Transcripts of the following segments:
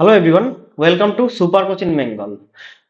Hello everyone welcome to super coaching Bengal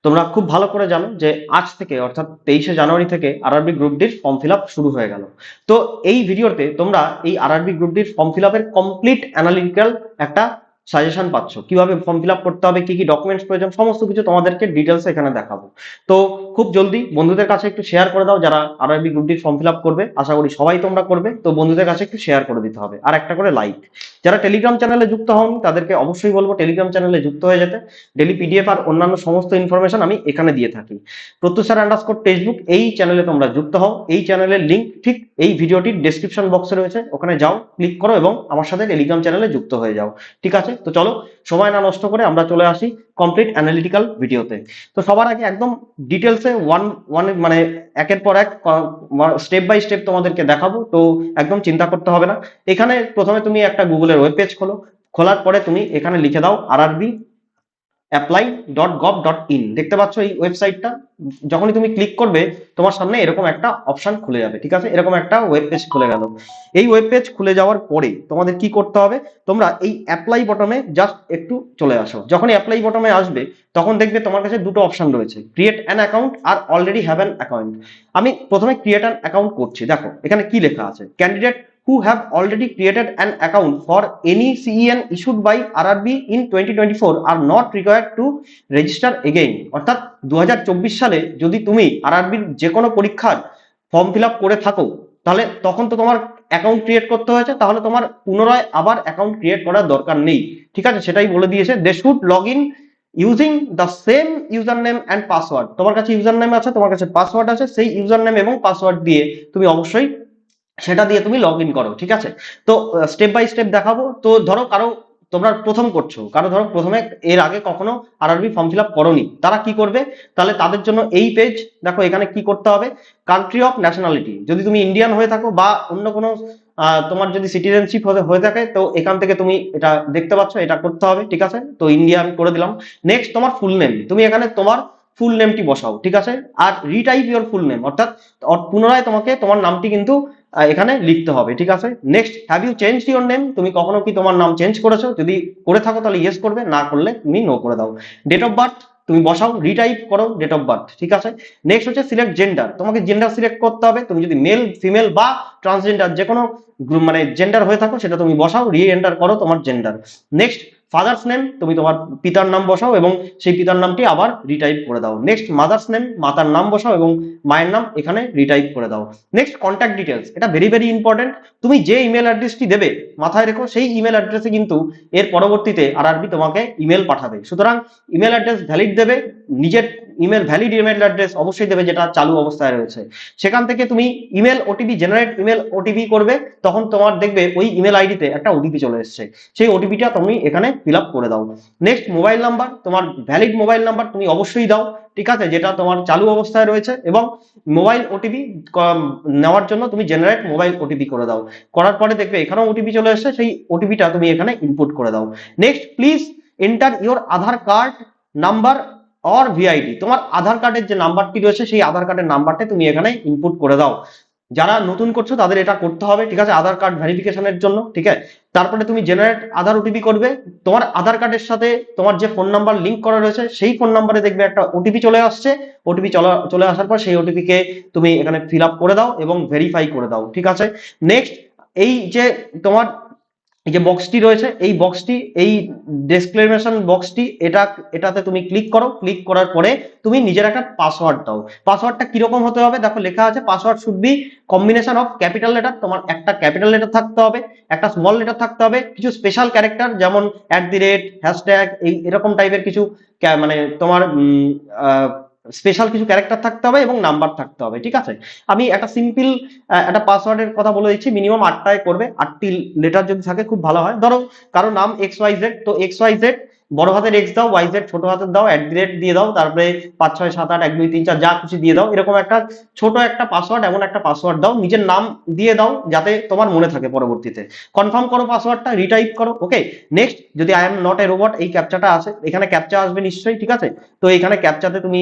তোমরা খুব ভালো করে জানো যে আজ থেকে, অর্থাৎ তেইশে জানুয়ারি থেকে আরআরবি গ্রুপ ডির ফর্ম ফিল শুরু হয়ে গেল। তো এই ভিডিওতে তোমরা এই আরআরবি গ্রুপ ডির ফর্ম ফিল কমপ্লিট অ্যানালিটিক্যাল একটা সাজেশন পাচ্ছ। কীভাবে ফর্ম ফিল আপ করতে হবে, কি কি ডকুমেন্টস প্রয়োজন, সমস্ত কিছু তোমাদেরকে ডিটেলস এখানে দেখাবো। তো খুব জলদি বন্ধুদের কাছে একটু শেয়ার করে দাও যারা আরআরবি গ্রুপ ডির ফর্ম ফিল আপ করবে। আশা করি সবাই তোমরা করবে। তো বন্ধুদের কাছে একটু শেয়ার করে দিতে হবে। আর একটা করে লাইক যারা টেলিগ্রাম চ্যানেলে যুক্ত হন তাদেরকে অবশ্যই বলব টেলিগ্রাম চ্যানেলে যুক্ত হয়ে যেতে। ডেলি পিডিএফ আর অন্যান্য সমস্ত ইনফরমেশন আমি এখানে দিয়ে থাকি। প্রত্যুষার আন্ডারস্কোর টেক্সটবুক এই চ্যানেলে তোমরা যুক্ত হও। এই চ্যানেলের লিংক ঠিক এই ভিডিওটির ডেসক্রিপশন বক্সে রয়েছে। ওখানে যাও ক্লিক করো এবং আমার সাথে টেলিগ্রাম চ্যানেলে যুক্ত হয়ে যাও। ঠিক আছে? তো চলো, সময় না নষ্ট করে আমরা চলে আসি কমপ্লিট অ্যানালিটিক্যাল ভিডিওতে তো সবার আগে একদম ডিটেলসে ওয়ান ওয়ান মানে একের পর এক স্টেপ বাই স্টেপ তোমাদেরকে দেখাবো, তো একদম চিন্তা করতে হবে না। এখানে প্রথমে তুমি একটা গুগলের ওয়েব পেজ খোলো, খোলার পরে তুমি এখানে লিখে দাও RRB apply dot gov dot in দেখতে পাচ্ছ এই ওয়েবসাইটটা যখনই তুমি ক্লিক করবে, তোমার সামনে এরকম একটা অপশন খুলে যাবে, ঠিক আছে? এরকম একটা ওয়েব পেজ খুলে গেল। এই ওয়েব পেজ খুলে যাওয়ার পরে তোমাদের কি করতে হবে? তোমরা এই অ্যাপ্লাই বটমে জাস্ট একটু চলে আসো। যখন অ্যাপ্লাই বটমে আসবে, তখন দেখবে তোমার কাছে দুটো অপশন রয়েছে ক্রিয়েট অ্যান অ্যাকাউন্ট আর অলরেডি হ্যাভ অ্যান অ্যাকাউন্ট আমি প্রথমে ক্রিয়েট অ্যান অ্যাকাউন্ট করছি। দেখো, এখানে কি লেখা আছে? Candidate who have already created an account for any CEN issued by RRB in 2024 are not required to register again. অর্থাৎ দু সালে যদি তুমি আরআরবির যে কোনো পরীক্ষার ফর্ম ফিল করে থাকো, তাহলে তখন তো তোমার অ্যাকাউন্ট ক্রিয়েট করতে হয়েছে, তাহলে তোমার পুনরায় আবার অ্যাকাউন্ট ক্রিয়েট করার দরকার নেই। ঠিক আছে? সেটাই বলে দিয়েছে। They should log in using the same user name and password তোমার কাছে ইউজার নেম আছে, তোমার কাছে পাসওয়ার্ড আছে, সেই ইউজার নেম এবং পাসওয়ার্ড দিয়ে তুমি অবশ্যই সেটা দিয়ে তুমি লগ ইন করো, ঠিক আছে? তো স্টেপ বাই স্টেপ দেখাবো। তো ধরো কারও, তোমরা প্রথম করছ, কারও ধরো প্রথমে এর আগে কখনো আরআরবি ফর্ম ফিল আপ করোনি, তারা কি করবে? তাহলে তাদের জন্য এই পেজ দেখো এখানে কি করতে হবে? কান্ট্রি অফ ন্যাশনালিটি যদি তুমি ইন্ডিয়ান হয়ে থাকো বা অন্য কোনো তোমার যদি সিটিজেনশিপ হয়ে থাকে, তো এখান থেকে তুমি এটা দেখতে পাচ্ছ, এটা করতে হবে, ঠিক আছে? তো ইন্ডিয়া আমি করে দিলাম। নেক্সট তোমার ফুল নেম তুমি এখানে তোমার ফুল নেমটি বসাও, ঠিক আছে? আর রিটাইপ ইওর ফুল নেম অর্থাৎ পুনরায় তোমাকে তোমার নামটি কিন্তু এখানে লিখতে হবে, ঠিক আছে? Next have you change your name তুমি কখনো কি তোমার নাম চেঞ্জ করেছ? যদি করে থাকো তাহলে ইয়েস করবে, না করলে তুমি নো করে দাও। ডেট অফ বার্থ তুমি বসাও রিটাইপ করো ডেট অফ বার্থ ঠিক আছে? নেক্সট হচ্ছে সিলেক্ট জেন্ডার তোমাকে জেন্ডার সিলেক্ট করতে হবে, তুমি যদি মেল ফিমেল বা ট্রান্সজেন্ডার যে কোনো মানে জেন্ডার হয়ে থাকো, সেটা তুমি বসাও রি এন্টার করো তোমার জেন্ডার নেক্সট ফাদার্স নেম তুমি তোমার পিতার নাম বসাও এবং সেই পিতার নামটি আবার রিটাইপ করে দাও। নেক্সট মাদার্স নেম মাতার নাম বসাও এবং মায়ের নাম এখানে রিটাইপ করে দাও। নেক্সট কন্ট্যাক্ট ডিটেলস এটা ভেরি ভেরি ইম্পর্টেন্ট তুমি যে ইমেল অ্যাড্রেসটি দেবে, মাথায় রেখো, সেই ইমেল অ্যাড্রেসে কিন্তু এর পরবর্তীতে আর তোমাকে ইমেল পাঠাবে। সুতরাং ইমেল অ্যাড্রেস ভ্যালিড দেবে, নিজের ইমেল ভ্যালিড ইমেল অ্যাড্রেস অবশ্যই দেবে যেটা চালু অবস্থায় রয়েছে। সেখান থেকে তুমি email OTP generate email OTP করবে, তখন তোমার দেখবে ওই ইমেল আইডিতে একটা ওটিপি চলে এসেছে। সেই ওটিপিটা তুমি এখানে ফিল আপ করে দাও। নেক্সট মোবাইল নাম্বার তোমার ভ্যালিড মোবাইল নাম্বার তুমি অবশ্যই দাও, ঠিক আছে? যেটা তোমার চালু অবস্থায় রয়েছে এবং মোবাইল ওটিপি নেওয়ার জন্য তুমি জেনারেট মোবাইল ওটিপি করে দাও। করার পরে দেখবে এখানেও ওটিপি চলে এসেছে, সেই ওটিপিটা তুমি এখানে ইনপুট করে দাও। Next please enter your Aadhaar card number or VID তোমার আধার কার্ডের যে নাম্বারটি রয়েছে, সেই আধার কার্ডের নাম্বারটা তুমি এখানে ইনপুট করে দাও। যারা নতুন করছ, তাদের এটা করতে হবে, ঠিক আছে? আধার কার্ড ভেরিফিকেশনের জন্য, ঠিক আছে? তারপরে তুমি জেনারেট আধার ওটিপি করবে। তোমার আধার কার্ডের সাথে তোমার যে ফোন নাম্বার লিংক করা রয়েছে, সেই ফোন নাম্বারে দেখবে একটা ওটিপি চলে আসছে। ওটিপি চলে আসার পর সেই ওটিপি কে তুমি এখানে ফিল আপ করে দাও এবং ভেরিফাই করে দাও, ঠিক আছে? নেক্সট এই যে তোমার এই যে বক্সটি রয়েছে, এই বক্সটি এই ডেসক্লেমেশন বক্সটি এটা, এটাতে তুমি ক্লিক করো। ক্লিক করার পরে তুমি নিজের একটা পাসওয়ার্ড দাও। পাসওয়ার্ডটা কীরকম হতে হবে? দেখো লেখা আছে password should be combination of capital letter তোমার একটা ক্যাপিটাল লেটার থাকতে হবে, একটা স্মল লেটার থাকতে হবে, কিছু স্পেশাল ক্যারেক্টার যেমন অ্যাট দি রেট হ্যাশট্যাগ এই এরকম টাইপের কিছু মানে তোমার স্পেশাল কিছু ক্যারেক্টার থাকতে হবে এবং নাম্বার থাকতে হবে, ঠিক আছে? আমি একটা সিম্পল একটা পাসওয়ার্ডের কথা বলে দিচ্ছি মিনিমাম আটটায় করবে, আটটি লেটার যদি থাকে খুব ভালো হয়। ধরো, কারও নাম এক্স ওয়াই জেড তো এক্স ওয়াই জেড বড় হাতের এক্স দাও ওয়াই জেড ছোট হাতের দাও অ্যাট রেট দিয়ে দাও, তারপরে পাঁচ, ছয়, সাত, আট, এক, দুই, তিন, চার, যা খুশি দিয়ে দাও, এরকম একটা ছোট একটা পাসওয়ার্ড এমন একটা পাসওয়ার্ড দাও, নিজের নাম দিয়ে দাও, যাতে তোমার মনে থাকে পরবর্তীতে। কনফার্ম করো পাসওয়ার্ডটা রিটাইপ করো ওকে নেক্সট যদি I am not a robot এই ক্যাপচাটা আসে, এখানে ক্যাপচা আসবে নিশ্চয়ই, ঠিক আছে? তো এখানে ক্যাপচাতে তুমি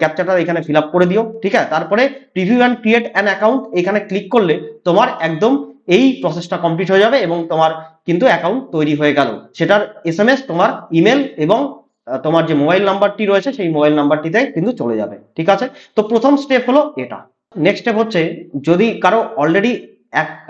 ক্যাপচাটা এখানে ফিল করে দিও, ঠিক আছে? তারপরে review and create an account এখানে ক্লিক করলে তোমার একদম এই প্রসেসটা কমপ্লিট হয়ে যাবে এবং তোমার কিন্তু অ্যাকাউন্ট তৈরি হয়ে গেল। সেটার এস এম এস তোমার ইমেল এবং তোমার যে মোবাইল নাম্বারটি রয়েছে, সেই মোবাইল নাম্বারটিতে কিন্তু চলে যাবে। ঠিক আছে? তো প্রথম স্টেপ হলো এটা। নেক্সট স্টেপ হচ্ছে, যদি কারও অলরেডি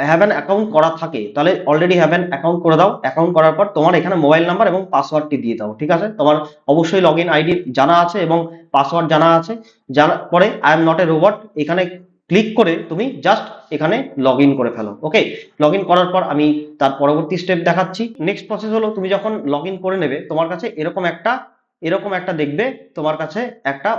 হ্যাভ অ্যান অ্যাকাউন্ট করা থাকে, তাহলে অলরেডি হ্যাভ অ্যান অ্যাকাউন্ট করে দাও। অ্যাকাউন্ট করার পর তোমার এখানে মোবাইল নাম্বার এবং পাসওয়ার্ডটি দিয়ে দাও। ঠিক আছে? তোমার অবশ্যই লগ ইন আইডি জানা আছে এবং পাসওয়ার্ড জানা আছে। জানা, পরে I am not a robot এখানে ক্লিক করে তুমি জাস্ট এখানে লগ করে ফেলো। ওকে লগ করার পর আমি তার পরবর্তী স্টেপ দেখাচ্ছি। নেক্সট প্রসেস হলো তুমি যখন লগ করে নেবে, তোমার কাছে এরকম একটা এরকম একটা দেখবে, তোমার কাছে একটা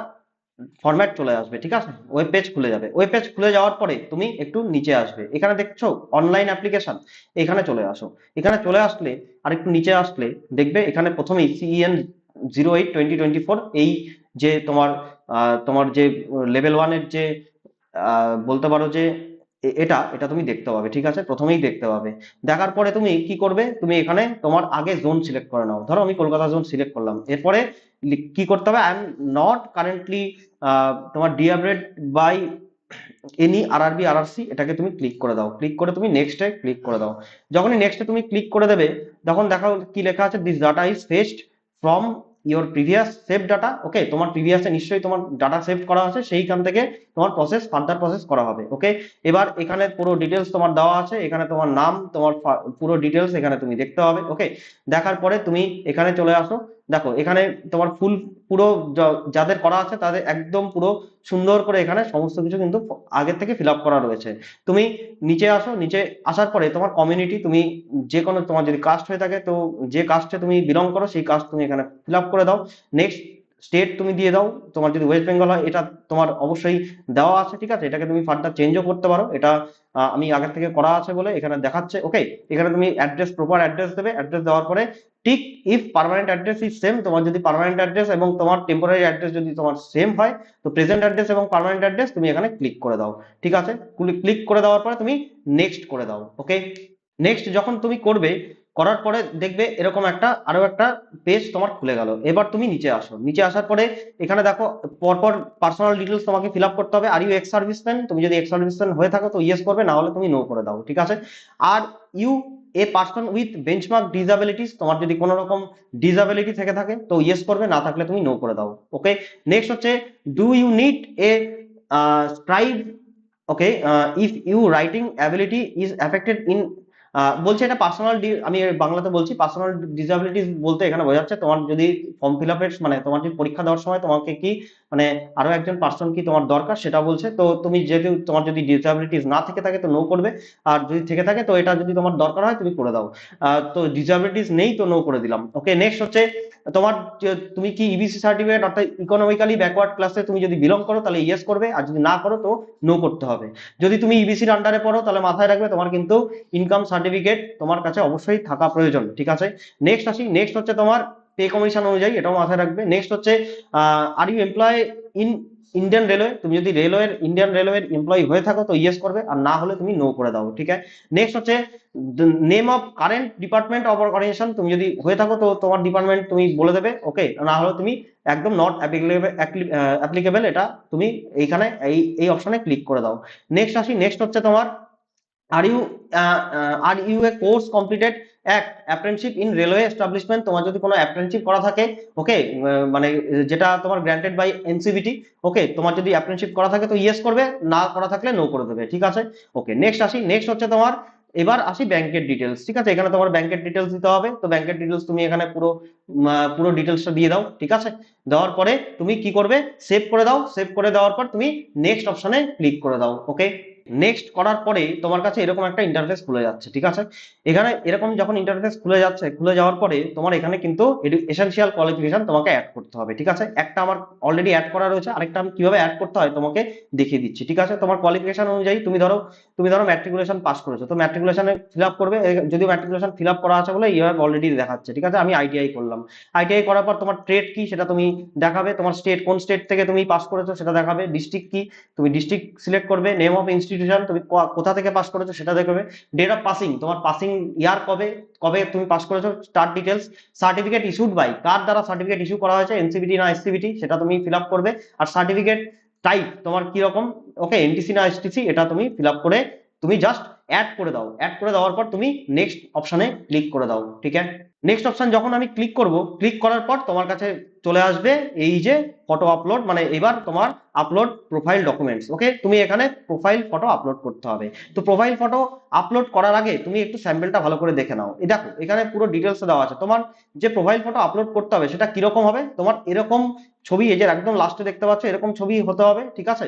ফরম্যাট চলে আসবে, ঠিক আছে? ওয়েব পেজ খুলে যাবে। ওয়েব পেজ খুলে যাওয়ার পরে তুমি একটু নিচে আসবে। এখানে দেখছ অনলাইন অ্যাপ্লিকেশন এখানে চলে আসো। এখানে চলে আসলে আর একটু নিচে আসলে, দেখবে এখানে প্রথমেই CEN zero eight twenty twenty four এই যে তোমার তোমার যে লেভেল ওয়ানের যে বলতে পারো যে এটা এটা তুমি দেখতে পাবে, ঠিক আছে? প্রথমেই দেখতে পাবে। দেখার পরে তুমি কি করবে? তুমি এখানে তোমার আগে জোন সিলেক্ট করে নাও। ধরো আমি কলকাতা জোন সিলেক্ট করলাম। এরপরে কি করতে হবে? আই এম নট কারেন্টলি তোমার debarred by any RRB RRC এটাকে তুমি ক্লিক করে দাও। ক্লিক করে তুমি নেক্সটে ক্লিক করে দাও। যখনই নেক্সটে তুমি ক্লিক করে দেবে, তখন দেখা কি লেখা আছে? This data is fetched from your previous save data okay তোমার প্রিভিয়াসে নিশ্চয়ই তোমার ডাটা সেভ করা আছে, সেইখান থেকে তোমার প্রসেস ফার্দার প্রসেস করা হবে ওকে এবার এখানে পুরো ডিটেলস তোমার দেওয়া আছে, এখানে তোমার নাম, তোমার পুরো ডিটেলস এখানে তুমি দেখতে হবে ওকে দেখার পরে তুমি এখানে চলে আসো দেখো, এখানে তোমার ফুল পুরো যাদের করা আছে তাদের একদম পুরো সুন্দর করে এখানে সমস্ত কিছু কিন্তু আগের থেকে ফিল করা রয়েছে। তুমি নিচে আসো, নিচে আসার পরে তোমার কমিউনিটি তুমি যে কোনো তোমার যদি কাস্ট হয়ে থাকে তো যে কাস্টে তুমি বিলং করো, সেই কাস্ট তুমি এখানে ফিল করে দাও। নেক্সট স্টেট তুমি দিয়ে দাও, তোমার যদি ওয়েস্ট বেঙ্গল হয়, এটা তোমার অবশ্যই দেওয়া আছে, ঠিক আছে? এটাকে তুমি ফার্দার চেঞ্জও করতে পারো। এটা আমি আগের থেকে করা আছে বলে এখানে দেখাচ্ছে। ওকে এখানে তুমি অ্যাড্রেস প্রপার অ্যাড্রেস দেবে। অ্যাড্রেস দেওয়ার পরে ঠিক if permanent address is same তোমার যদি পার্মানেন্ট অ্যাড্রেস এবং তোমার টেম্পোরারি অ্যাড্রেস যদি তোমার সেম হয়, তো প্রেজেন্ট অ্যাড্রেস এবং পার্মানেন্ট অ্যাড্রেস তুমি এখানে ক্লিক করে দাও। ঠিক আছে? ক্লিক করে দেওয়ার পরে তুমি নেক্সট করে দাও। ওকে নেক্সট যখন তুমি করবে করার পরে দেখবে এরকম একটা, আরও একটা পেজ তোমার খুলে গেল। এবার তুমি নিচে আসো। নিচে আসার পরে এখানে দেখো, পরপর পার্সোনাল ডিটেলস তোমাকে ফিল করতে হবে। আর ইউ এক্স সার্ভিসম্যান তুমি যদি এক্স সার্ভিসম্যান হয়ে থাকো তো ইয়েস করবে না হলে তুমি নো করে দাও, ঠিক আছে? Are you a person with benchmark disabilities তোমার যদি কোনো রকম ডিসাবিলিটি থেকে থাকে, তো ইয়েস করবে, না থাকলে তুমি নো করে দাও। ওকে নেক্সট হচ্ছে do you need a scribe okay if you writing ability is affected in বলছে এটা পার্সোনাল আমি বাংলাতে বলছি পার্সোনাল ডিসাবিলিটিস বলতে এখানে বোঝাচ্ছে তোমার যদি ফর্ম ফিল মানে তোমার যদি পরীক্ষা দেওয়ার সময় তোমাকে কি মানে আরও একজন পার্সন কি তোমার দরকার সেটা বলছে। তো তুমি যেহেতু তোমার যদি ডিসাবিলিটিস না থেকে থাকে তো নো করবে। আর যদি থেকে থাকে তো এটা যদি তোমার দরকার হয় তুমি করে দাও। তো ডিসাবিলিটিস নেই তো নো করে দিলাম। ওকে নেক্সট হচ্ছে তোমার তুমি কি ইবিসি সার্টিফিকেট অর্থাৎ ইকোনমিক্যালি ব্যাকওয়ার্ড ক্লাসে তুমি যদি বিলং করো তাহলে ইয়েস করবে। আর যদি না করো তো নো করতে হবে। যদি তুমি ইবিসির আন্ডারে পড়ো তাহলে মাথায় রাখবে তোমার কিন্তু ইনকাম সার্টিফিকেট তোমার কাছে অবশ্যই থাকা প্রয়োজন, ঠিক আছে? নেক্সট আসি নেক্সট হচ্ছে তোমার পে কমিশন অনুযায়ী, এটাও মাথায় রাখবে। নেক্সট হচ্ছে are you employ in Indian railway তুমি যদি রেলওয়ের ইন্ডিয়ান রেলওয়ের এমপ্লয়ি হয়ে থাকো তো ইয়েস করবে, আর না হলে তুমি নো করে দাও, ঠিক আছে? নেক্সট হচ্ছে name of current department of organization তুমি যদি হয়ে থাকো তো তোমার ডিপার্টমেন্ট তুমি বলে দেবে ওকে না হলে তুমি একদম নট অ্যাপ্লিকেবল এটা তুমি এইখানে, এই এই অপশনে ক্লিক করে দাও। নেক্সট আসি নেক্সট হচ্ছে তোমার are you are you a course completed act apprenticeship in railway establishment তোমার যদি কোনো অ্যাপ্রেন্টশিপ করা থাকে ওকে মানে যেটা তোমার গ্র্যান্টেড বাই এনসিবিটি ওকে তোমার যদি অ্যাপ্রেন্টশিপ করা থাকে তো ইয়েস করবে, না করা থাকলে নো করে দেবে, ঠিক আছে? ওকে নেক্সট আসি নেক্সট হচ্ছে তোমার, এবার আসি ব্যাংকের ডিটেলস ঠিক আছে? এখানে তোমার ব্যাংকের ডিটেলস দিতে হবে, তো ব্যাংকের ডিটেলস তুমি এখানে পুরো পুরো ডিটেলসটা দিয়ে দাও, ঠিক আছে? দেওয়ার পরে তুমি কি করবে? সেভ করে দাও সেভ করে দেওয়ার পর তুমি নেক্সট অপশনে ক্লিক করে দাও ওকে নেক্সট করার পরে তোমার কাছে এরকম একটা ইন্টারফেস খুলে যাচ্ছে, ঠিক আছে? এখানে এরকম যখন ইন্টারফেস খুলে যাচ্ছে, খুলে যাওয়ার পরে তোমার এখানে কিন্তু এসেনশিয়াল কোয়ালিফিকেশন তোমাকে অ্যাড করতে হবে, ঠিক আছে? একটা আমার অলরেডি অ্যাড করা রয়েছে, আরেকটা আমি কীভাবে অ্যাড করতে হয় তোমাকে দেখিয়ে দিচ্ছি, ঠিক আছে? তোমার কোয়ালিফিকেশন অনুযায়ী তুমি ধরো তুমি ধরো ম্যাট্রিকুলেশন পাস করেছ, তো ম্যাট্রিকুলেশনে ফিল আপ করবে যদিও ম্যাট্রিকুলেশন ফিল আপ করা আছে বলে ইউআর অলরেডি দেখাচ্ছে, ঠিক আছে? আমি আইটিআই করলাম। আইটিআই করার পর তোমার ট্রেড কি সেটা তুমি দেখাবে, তোমার স্টেট কোন স্টেট থেকে তুমি পাস করেছ সেটা দেখাবে ডিস্ট্রিক্ট কি, তুমি ডিস্ট্রিক্ট সিলেক্ট করবে নেম অফ ইনস্টিটিউশন তুমি কোথা থেকে পাস করেছ সেটা দেখাবে ডেট অফ পাসিং তোমার পাসিং ইয়ার কবে কবে তুমি পাস করেছ start details certificate issued by কার দ্বারা সার্টিফিকেট ইস্যু করা হয়েছে এনসিবিটি না এসসিবিটি সেটা তুমি ফিল আপ করবে। আর সার্টিফিকেট টাইপ তোমার কি রকম ওকে এনটিসি না এসটিসি এটা তুমি ফিল আপ করে তুমি জাস্ট অ্যাড করে দাও। অ্যাড করে দেওয়ার পর তুমি নেক্সট অপশনে ক্লিক করে দাও, ঠিক আছে? নেক্সট অপশন যখন আমি ক্লিক করব ক্লিক করার পর তোমার কাছে চলে আসবে এই যে ফটো আপলোড মানে এবার তোমার আপলোড প্রোফাইল ডকুমেন্টস ওকে তুমি এখানে প্রোফাইল ফটো আপলোড করতে হবে। তো প্রোফাইল ফটো আপলোড করার আগে তুমি একটু স্যাম্পলটা ভালো করে দেখে নাও। দেখো, এখানে পুরো ডিটেলস দেওয়া আছে। তোমার যে প্রোফাইল ফটো আপলোড করতে হবে, সেটা কীরকম হবে? তোমার এরকম ছবি, এই যে একদম লাস্টে দেখতে পাচ্ছ, এরকম ছবি হতে হবে, ঠিক আছে?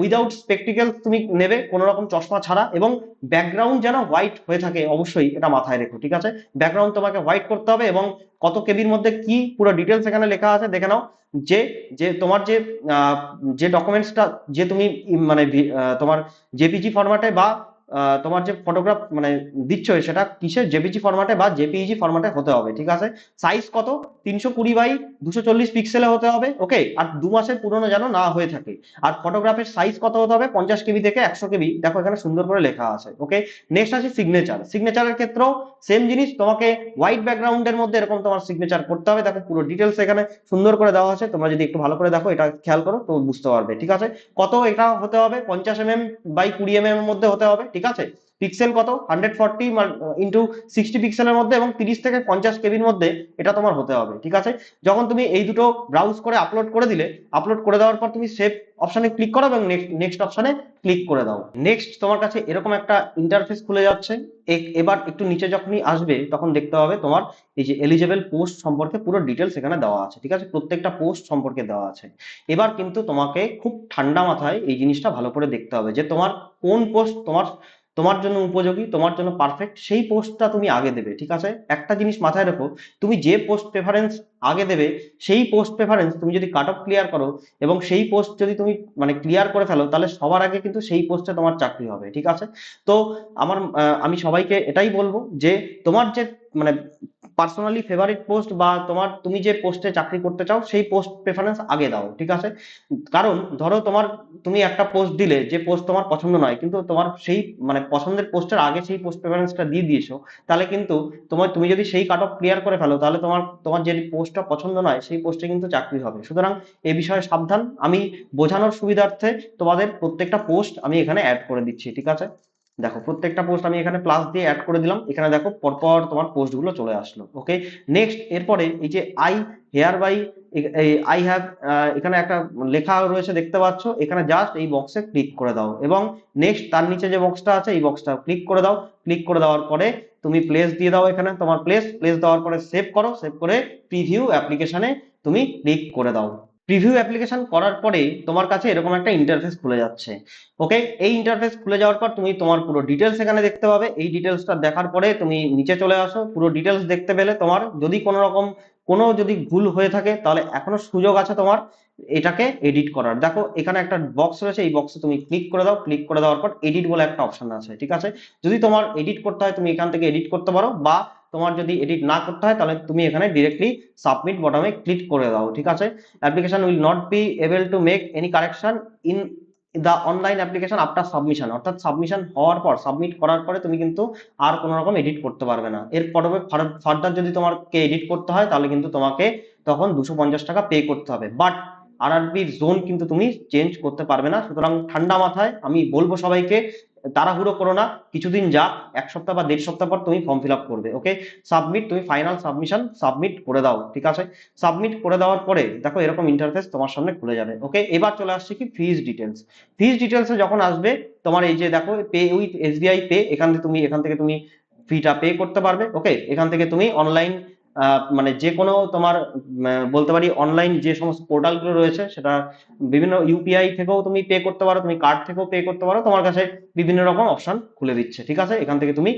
উইদাউট স্পেকটিক্যাল তুমি নেবে, কোনো রকম চশমা ছাড়া, এবং ব্যাকগ্রাউন্ড যেন হোয়াইট হয়ে থাকে, অবশ্যই এটা মাথায় রেখো, ঠিক আছে? ব্যাকগ্রাউন্ড তোমাকে হোয়াইট করতে হবে এবং কত কেবির মধ্যে কি পুরো ডিটেলস এখানে লেখা আছে, দেখে নাও। যে যে তোমার যে যে ডকুমেন্টসটা যে তুমি মানে তোমার জেপিজি ফরম্যাটে বা তোমার যে ফটোগ্রাফ মানে দিচ্ছ সেটা কিসের জেপিজি ফরম্যাটে বা জেপিজি ফরম্যাটে হতে হবে, ঠিক আছে? সাইজ কত? তিনশো কুড়ি বাই দুশো চল্লিশ পিক্সেলে হতে হবে ওকে আর দু মাসের পুরনো যেন না হয়ে থাকে। আর ফটোগ্রাফের সাইজ কত হতে হবে? পঞ্চাশ কেবি থেকে একশো কেবি। দেখো এখানে সুন্দর করে লেখা আছে ওকে নেক্সট আছে সিগনেচার সিগনেচারের ক্ষেত্রেও সেম জিনিস, তোমাকে হোয়াইট ব্যাকগ্রাউন্ডের মধ্যে এরকম তোমার সিগনেচার করতে হবে। দেখো পুরো ডিটেলস এখানে সুন্দর করে দেওয়া আছে। তোমরা যদি একটু ভালো করে দেখো, এটা খেয়াল করো তো বুঝতে পারবে, ঠিক আছে? কত এটা হতে হবে? পঞ্চাশ এম এম বাই কুড়ি এম এর মধ্যে হতে হবে, ঠিক আছে? পিক্সেল কত? হান্ড্রেড ফর্টি ইন্টু সিক্সটি পিক্সেলের মধ্যে এবং তিরিশ থেকে পঞ্চাশ কেবির মধ্যে এটা তোমার হতে হবে, ঠিক আছে? যখন তুমি এই দুটো ব্রাউজ করে আপলোড করে দিলে আপলোড করে দেওয়ার পর তুমি সেভ অপশানে ক্লিক করো এবং নেক্সট অপশানে ক্লিক করে দাও। নেক্সট তোমার কাছে এরকম একটা ইন্টারফেস খুলে যাচ্ছে। এবার একটু নিচে যখনই আসবে, তখন দেখতে হবে তোমার এই যে এলিজেবল পোস্ট সম্পর্কে পুরো ডিটেলস এখানে দেওয়া আছে, ঠিক আছে? প্রত্যেকটা পোস্ট সম্পর্কে দেওয়া আছে। এবার কিন্তু তোমাকে খুব ঠান্ডা মাথায় এই জিনিসটা ভালো করে দেখতে হবে যে তোমার কোন পোস্ট তোমার তোমার জন্য উপযোগী, তোমার জন্য পারফেক্ট সেই পোস্টটা তুমি আগে দেবে, ঠিক আছে? একটা জিনিস মাথায় রেখো, তুমি যে পোস্ট প্রেফারেন্স আগে দেবে, সেই পোস্ট প্রেফারেন্স তুমি যদি কাট অফ ক্লিয়ার করো এবং সেই পোস্ট যদি তুমি মানে ক্লিয়ার করে ফেলো, তাহলে সবার আগে কিন্তু সেই পোস্টে তোমার চাকরি হবে, ঠিক আছে? তো আমার আমি সবাইকে এটাই বলব যে তোমার যে মানে পার্সোনালি ফেভারিট পোস্ট বা তোমার তুমি যে পোস্টে চাকরি করতে চাও, সেই পোস্ট প্রেফারেন্স আগে দাও, ঠিক আছে? কারণ ধরো তোমার, তুমি একটা পোস্ট দিলে, যে পোস্ট তোমার পছন্দ নয়, কিন্তু তোমার সেই মানে পছন্দের পোস্টের আগে সেই পোস্ট প্রেফারেন্সটা দিয়ে দিয়েছ, তাহলে কিন্তু তোমার, তুমি যদি সেই কাট অফ ক্লিয়ার করে ফেলো, তাহলে তোমার তোমার যে পোস্টটা পছন্দ নয়, সেই পোস্টে কিন্তু চাকরি হবে। সুতরাং এ বিষয়ে সাবধান। আমি বোঝানোর সুবিধার্থে তোমাদের প্রত্যেকটা পোস্ট আমি এখানে অ্যাড করে দিচ্ছি, ঠিক আছে? দেখো, প্রত্যেকটা পোস্ট আমি এখানে প্লাস দিয়ে অ্যাড করে দিলাম। এখানে দেখো, পরপর তোমার পোস্টগুলো চলে আসলো ওকে নেক্সট এরপরে এই যে I hereby I have এখানে একটা লেখা রয়েছে, দেখতে পাচ্ছ? এখানে জাস্ট এই বক্সে ক্লিক করে দাও। এবং নেক্সট তার নিচে যে বক্সটা আছে, এই বক্সটা ক্লিক করে দাও। ক্লিক করে দেওয়ার পরে তুমি প্লেস দিয়ে দাও এখানে। তোমার প্লেস প্লেস দেওয়ার পরে সেভ করো সেভ করে প্রিভিউ অ্যাপ্লিকেশনে তুমি ক্লিক করে দাও। প্রিভিউ অ্যাপ্লিকেশন করার পরে তোমার কাছে এরকম একটা ইন্টারফেস খুলে যাচ্ছে। ওকে এই ইন্টারফেস খুলে যাওয়ার পর তুমি তোমার পুরো ডিটেলস এখানে দেখতে পাবে। এই ডিটেলসটা দেখার পরে তুমি নিচে চলে আসো। পুরো ডিটেলস দেখতে পেলে তোমার যদি কোনো রকম কোনো যদি ভুল হয়ে থাকে, তাহলে এখনও সুযোগ আছে তোমার এটাকে এডিট করার। দেখো, এখানে একটা বক্স রয়েছে, এই বক্সে তুমি ক্লিক করে দাও। ক্লিক করে দেওয়ার পর এডিট বলে একটা অপশন আছে, ঠিক আছে? যদি তোমার এডিট করতে হয়, তুমি এখান থেকে এডিট করতে পারো, বা তোমার যদি এডিট না করতে হয়, তাহলে তুমি এখানে ডিরেক্টলি সাবমিট বটমে ক্লিক করে দাও, ঠিক আছে? Application will not be able to make any correction in the online application after submission অর্থাৎ সাবমিশন হওয়ার পর সাবমিট করার পরে তুমি কিন্তু আর কোনো রকম এডিট করতে পারবে না। এর পরে ফার্দার যদি তোমাকে এডিট করতে হয়, তাহলে কিন্তু তোমাকে তখন দুশো পঞ্চাশ টাকা পে করতে হবে। বাট আরআরবির জোন কিন্তু তুমি চেঞ্জ করতে পারবে না। সুতরাং ঠান্ডা মাথায় আমি বলব সবাইকে তাড়াহুড়ো করো না, কিছুদিন যা, এক সপ্তাহ বা দেড় সপ্তাহ পর তুমি ফর্ম ফিল আপ করবে ওকে সাবমিট তুমি ফাইনাল সাবমিশন সাবমিট করে দাও, ঠিক আছে? সাবমিট করে দেওয়ার পরে, দেখো এরকম ইন্টারফেস তোমার সামনে খুলে যাবে ওকে এবার চলে আসছে কি ফিজ ডিটেলস ফিজ ডিটেলসে যখন আসবে, তোমার এই যে দেখো পে উইথ এসবিআই পে এখান থেকে তুমি, এখান থেকে তুমি ফিটা পে করতে পারবে ওকে এখান থেকে তুমি অনলাইন মানে যে কোনো তোমার বলতে পারি অনলাইন যে সমস্ত পোর্টালগুলো রয়েছে, সেটা বিভিন্ন ইউপিআই থেকেও তুমি পে করতে পারো, তুমি কার্ড থেকেও পে করতে পারো, তোমার কাছে বিভিন্ন রকম অপশন খুলে দিচ্ছে, ঠিক আছে? এখান থেকে তুমি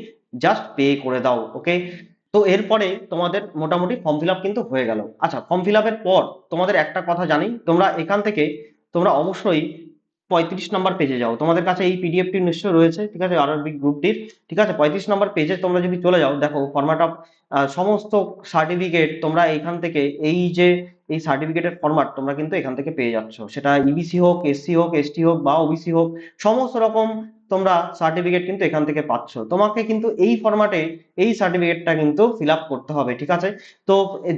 জাস্ট পে করে দাও ওকে তো এরপরে তোমাদের মোটামুটি ফর্ম ফিল কিন্তু হয়ে গেল। আচ্ছা ফর্ম ফিল পর তোমাদের একটা কথা জানি, তোমরা এখান থেকে তোমরা অবশ্যই পঁয়ত্রিশ নম্বর পেজে যাও। তোমাদের কাছে এই পিডিএফটি নিশ্চয়ই রয়েছে, ঠিক আছে? আরআরবি গ্রুপটির ঠিক আছে? পঁয়ত্রিশ নম্বর পেজে তোমরা যদি চলে যাও, দেখো ফরম্যাট অফ সমস্ত সার্টিফিকেট তোমরা এখান থেকে, এই যে, এই সার্টিফিকেটের ফরম্যাট তোমরা কিন্তু এখান থেকে পেয়ে যাচ্ছ। সেটা ইবিসি হোক এসসি হোক এসটি হোক বা ওবিসি হোক, সমস্ত রকম তোমরা সার্টিফিকেট কিন্তু এখান থেকে পাচ্ছ। তোমাকে কিন্তু এই ফরম্যাটে এই সার্টিফিকেটটা কিন্তু ফিল করতে হবে, ঠিক আছে? তো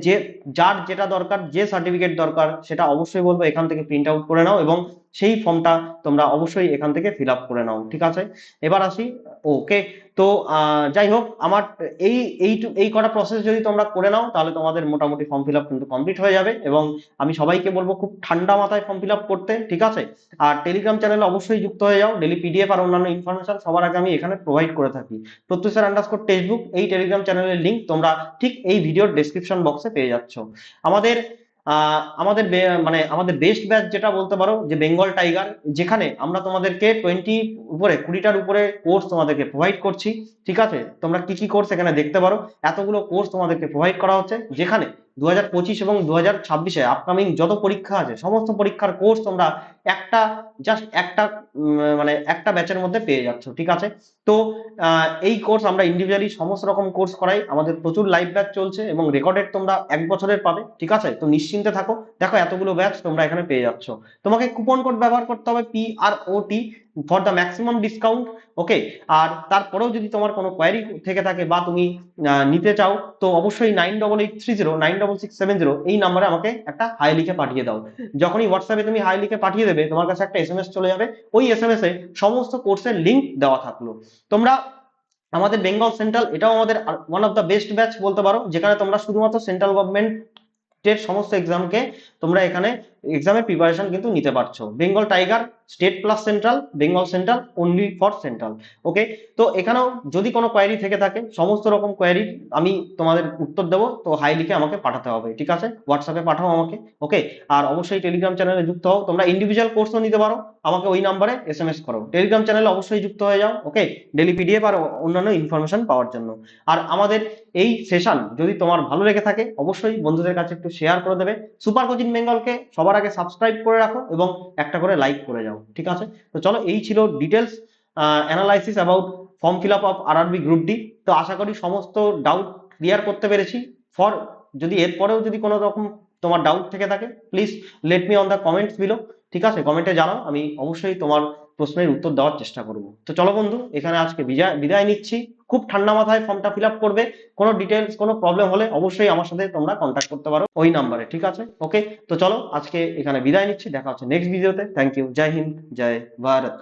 যে, যার যেটা দরকার, যে সার্টিফিকেট দরকার, সেটা অবশ্যই বলব, এখান থেকে প্রিন্ট আউট করে নাও এবং সেই ফর্মটা তোমরা অবশ্যই এখান থেকে ফিল আপ করে নাও, ঠিক আছে? এবার আসি ওকে তো যাই হোক, আমার এই এই এই কটা প্রসেস যদি তোমরা করে নাও, তাহলে তোমাদের মোটামুটি ফর্ম ফিল আপ কিন্তু কমপ্লিট হয়ে যাবে এবং আমি সবাইকে বলব খুব ঠান্ডা মাথায় ফর্ম ফিল আপ করতে, ঠিক আছে? আর টেলিগ্রাম চ্যানেলে অবশ্যই যুক্ত হয়ে যাও ডেলি পিডিএফ আর অন্যান্য ইনফরমেশন সবার আগে আমি এখানে প্রোভাইড করে থাকি। প্রত্যুষের আন্ডারস্কোর টেক্সটবুক এই টেলিগ্রাম চ্যানেলের লিঙ্ক তোমরা ঠিক এই ভিডিওর ডেসক্রিপশন বক্সে পেয়ে যাচ্ছ। আমাদের আমাদের মানে আমাদের বেস্ট ব্যাচ যেটা বলতে পারো, যে বেঙ্গল টাইগার যেখানে আমরা তোমাদেরকে টোয়েন্টি উপরে, কুড়িটার উপরে কোর্স তোমাদেরকে প্রোভাইড করছি, ঠিক আছে? তোমরা কি কি কোর্স এখানে দেখতে পারো? এতগুলো কোর্স তোমাদেরকে প্রোভাইড করা হচ্ছে, যেখানে দু হাজার পঁচিশ এবং দু হাজার ছাব্বিশে আপকামিং যত পরীক্ষা আছে, সমস্ত পরীক্ষার কোর্স তোমরা একটা জাস্ট একটা মানে একটা ব্যাচের মধ্যে পেয়ে যাচ্ছ, ঠিক আছে? তো এই কোর্স আমরা ইন্ডিভিজুয়ালি সমস্ত রকম কোর্স করাই, আমাদের প্রচুর লাইভ ব্যাচ চলছে এবং রেকর্ডেড তোমরা এক বছরের পাবে, ঠিক আছে? তো নিশ্চিন্তে থাকো, দেখো এতগুলো ব্যাচ তোমরা এখানে পেয়ে যাচ্ছ। তোমাকে কুপন কোড ব্যবহার করতে হবে P R O T for the maximum discount okay আর তারপরেও যদি তোমার কোনো কোয়ারি থেকে থাকে বা তুমি নিতে চাও, তো অবশ্যই nine double eight three zero nine double six seven zero এই নাম্বারে আমাকে একটা হাই লিখে পাঠিয়ে দাও। যখনই হোয়াটসঅ্যাপে তুমি হাই লিখে পাঠিয়ে দেবে, তোমার কাছে একটা এসএমএস চলে যাবে, ওই এসএমএস এ সমস্ত কোর্সের লিঙ্ক দেওয়া থাকল। তোমরা আমাদের বেঙ্গল সেন্ট্রাল এটাও আমাদের one of the best batch বলতে পারো, যেখানে তোমরা শুধুমাত্র সেন্ট্রাল গভর্নমেন্ট সমস্ত এক্সামকে তোমরা এখানে এক্সামের প্রিপারেশন কিন্তু নিতে পারছ। Bengal tiger state plus central Bengal central only for central okay তো এখানেও যদি কোনো কোয়ারি থেকে থাকে, সমস্ত রকম কোয়ারি আমি তোমাদের উত্তর দেবো, তো হাই লিখে আমাকে পাঠাতে হবে, ঠিক আছে? হোয়াটসঅ্যাপে পাঠাও আমাকে ওকে আর অবশ্যই টেলিগ্রাম চ্যানেলে যুক্ত হও, তোমরা ইন্ডিভিজুয়াল কোর্সও নিতে পারো, আমাকে ওই নাম্বারে এস এম এস করো টেলিগ্রাম চ্যানেলে অবশ্যই যুক্ত হয়ে যাও ওকে ডেলি পিডিএফ আর অন্যান্য ইনফরমেশন পাওয়ার জন্য। আর আমাদের এই সেশন যদি তোমার ভালো লেগে থাকে, অবশ্যই বন্ধুদের কাছে একটু শেয়ার করে দেবে। সুপার কোচিং বেঙ্গলকে সবার আগে সাবস্ক্রাইব করে রাখো এবং একটা করে লাইক করে যাও। ঠিক আছে? তো চলো, এই ছিল details analysis about form fill up of RRB group D তো আশা করি সমস্ত ডাউট ক্লিয়ার করতে পেরেছি। ফর যদি এরপরেও যদি কোনো রকম তোমার ডাউট থেকে থাকে please let me on the comments below ঠিক আছে? কমেন্টে জানাও, আমি অবশ্যই তোমার প্রশ্নের উত্তর দেওয়ার চেষ্টা করব। তো চলো বন্ধু, এখানে আজকে বিদায় বিদায় নিচ্ছি। খুব ঠান্ডা মাথায় ফর্মটা ফিল করবে। কোনো ডিটেলস কোনো প্রবলেম হলে অবশ্যই আমার সাথে তোমরা কন্ট্যাক্ট করতে পারো ওই নাম্বারে ঠিক আছে? ওকে তো চলো আজকে এখানে বিদায় নিচ্ছি। দেখা হচ্ছে নেক্সট ভিডিওতে থ্যাংক ইউ জয় হিন্দ জয় ভারত